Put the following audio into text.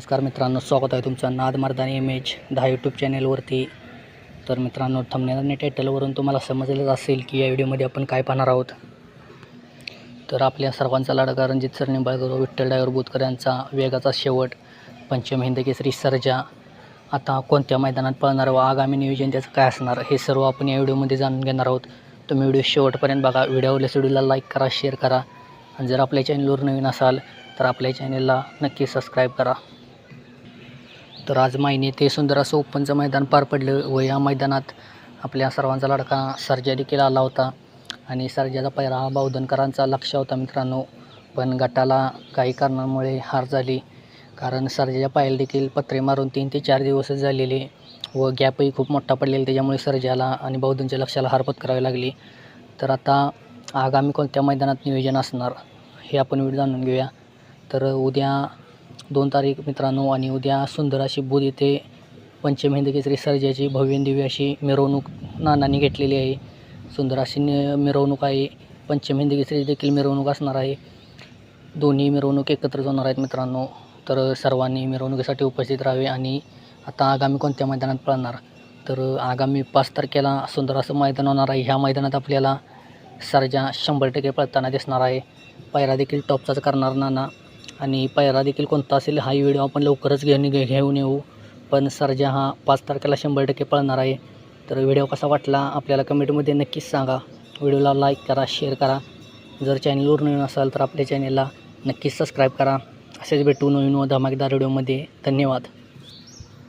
नमस्कार मित्रांनो स्वागत आहे तुमचं नाद मर्दानी इमेज दहा यूट्यूब चॅनेलवरती तर मित्रांनो थंबनेल आणि टायटलवरून तुम्हाला समजलेच असेल की या व्हिडिओमध्ये आपण काय पाहणार आहोत. तर आपल्या सर्वांचा लाडका रणजित सर निंबाळकर विठ्ठल डायवर बुतकर यांचा वेगाचा शेवट पंचम हिंद केसरी सर्जा. आता कोणत्या मैदानात पळणार व आगामी नियोजन त्याचं काय असणार हे सर्व आपण या व्हिडिओमध्ये जाणून घेणार आहोत. तुम्ही व्हिडिओ शेवटपर्यंत बघा व्हिडिओवरल्या व्हिडिओला लाईक करा शेअर करा. आणि जर आपल्या चॅनलवर नवीन असाल तर आपल्या चॅनलला नक्की सबस्क्राईब करा. तर आज मायने ते सुंदर असं ओपनचं मैदान पार पडलं व या मैदानात आपल्या सर्वांचा लडका सर्जा देखील आला होता. आणि सर्जाचा पहिला हा बावधनकरांचा लक्ष होता मित्रांनो. पण गटाला काही कारणामुळे हार झाली. कारण सर्जाच्या पायाला देखील पत्रे मारून तीन ते चार दिवसच झालेले व गॅपही खूप मोठा पडलेला त्याच्यामुळे सर्जाला आणि बहुधनच्या लक्षाला हार पत्करावी लागली. तर आता आगामी कोणत्या मैदानात नियोजन असणार हे आपण वेळ जाणून घेऊया. तर उद्या दोन तारीख मित्रांनो आणि उद्या सुंदर अशी बुध येथे पंचम हिंद केसरी सर्जाची भव्य दिव्य अशी मिरवणूक नानांनी घेतलेली आहे. सुंदर अशी नि- मिरवणूक आहे. पंचम केसरी देखील मिरवणूक असणार आहे. दोन्ही मिरवणूक एकत्र होणार आहेत मित्रांनो. तर सर्वांनी मिरवणुकीसाठी उपस्थित राहावे आणि आता आगामी कोणत्या मैदानात पळणार? तर आगामी पाच तारखेला सुंदर असं मैदान होणार आहे. ह्या मैदानात आपल्याला सर्जा शंभर टक्के पळताना दिसणार आहे. पायरा देखील टॉपचाच करणार नाना. आणि पायरा देखील कोणता असेल हा व्हिडिओ आपण लवकरच घेऊन घे घेऊन येऊ. पण सरजा हा पाच तारखेला शंभर टक्के पळणार आहे तर व्हिडिओ कसा वाटला आपल्याला कमेंटमध्ये नक्कीच सांगा. व्हिडिओला लाईक करा शेअर करा. जर चॅनलवर नवीन असाल तर आपल्या चॅनलला नक्कीच सबस्क्राईब करा. असेच भेटू नवीन व धमाकेदार व्हिडिओमध्ये धन्यवाद.